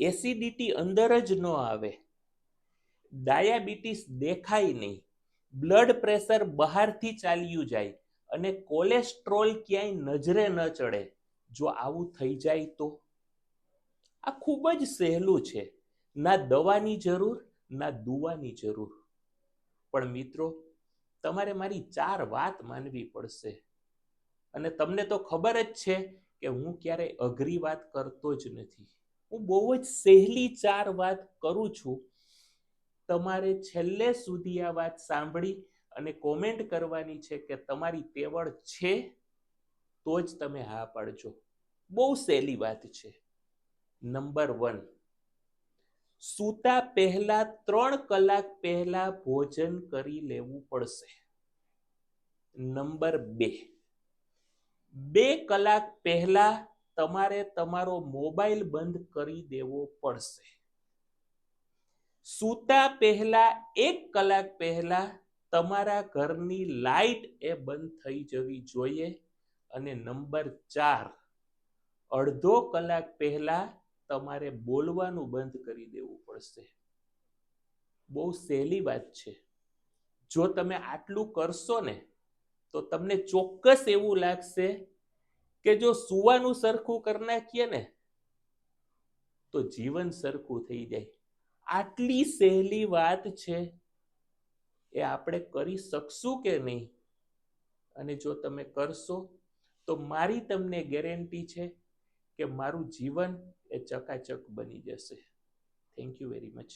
Acidity અંદર જ ન આવે. ડાયાબિટીસ દેખાય નહીં. બ્લડ પ્રેશર બહારથી ચાલ્યું જાય અને કોલેસ્ટ્રોલ ક્યાંય નજરે ન ચડે. જો આવું થઈ જાય તો? આ ખૂબ જ સહેલું છે. ના દવાની જરૂર, ના દુવાની જરૂર. પણ મિત્રો, તમારે મારી ચાર વાત માનવી પડશે. અને તમને તો ખબર જ છે કે હું ક્યારેય અઘરી વાત કરતો જ નથી. હું બહુ જ સહેલી ચાર વાત કરું છું. તમારે છેલ્લે સુધી આ વાત સાંભળી અને કોમેન્ટ કરવાની છે કે તમારી તેવડ છે તો જ તમે હા પાડજો. બહુ સહેલી વાત છે. નંબર વન સૂતા પહેલા ત્રણ કલાક પહેલા ભોજન કરી લેવું પડશે. નંબર બે બે કલાક પહેલા તમારે તમારો મોબાઈલ બંધ કરી દેવો પડશે. સૂતા પહેલા, એક કલાક પહેલા તમારા ઘરની લાઈટ એ બંધ થઈ જવી જોઈએ અને નંબર ચાર, અડધો કલાક પહેલા તમારે બોલવાનું બંધ કરી દેવું પડશે. બહુ સહેલી વાત છે. જો તમે આટલું કરશો ને, તો તમને ચોક્કસ એવું લાગશે કે જો સુવાનું સરખું કરી નાખીએ ને, તો જીવન સરખું થઈ જાય. આટલી સહેલી વાત છે, એ આપણે કરી શકશું કે નહીં? અને જો તમે કરશો, તો મારી તમને ગેરંટી છે કે મારું જીવન એ ચકાચક બની જશે. Thank you very much